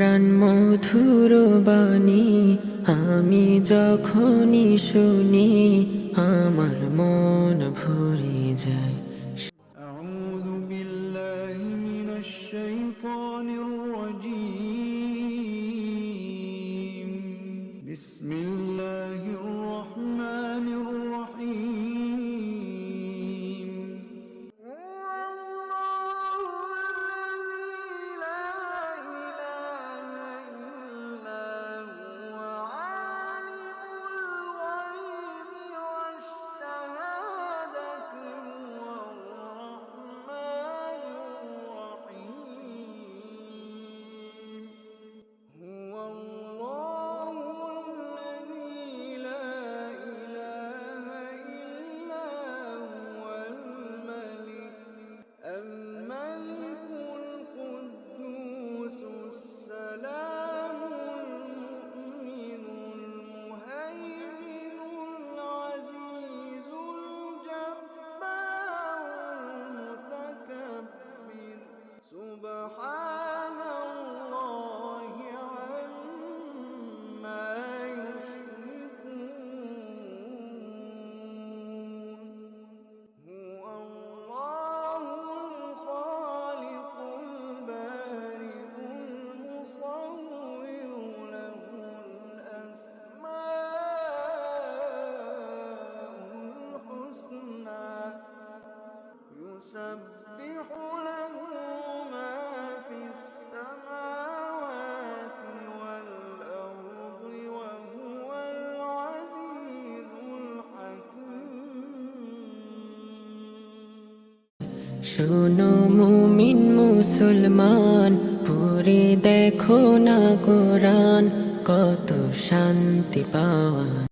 কোরআন মধুর বাণী আমি যখনই শুনি আমার মন ভরে যায় أعوذ بالله من الشيطان الرجيم بسم الله يسبح له ما في السماوات والأرض وهو العزيز الحكيم শোনো মুমিন মুসলমান পড়ে দেখো না কোরআন কত শান্তি পাওয়া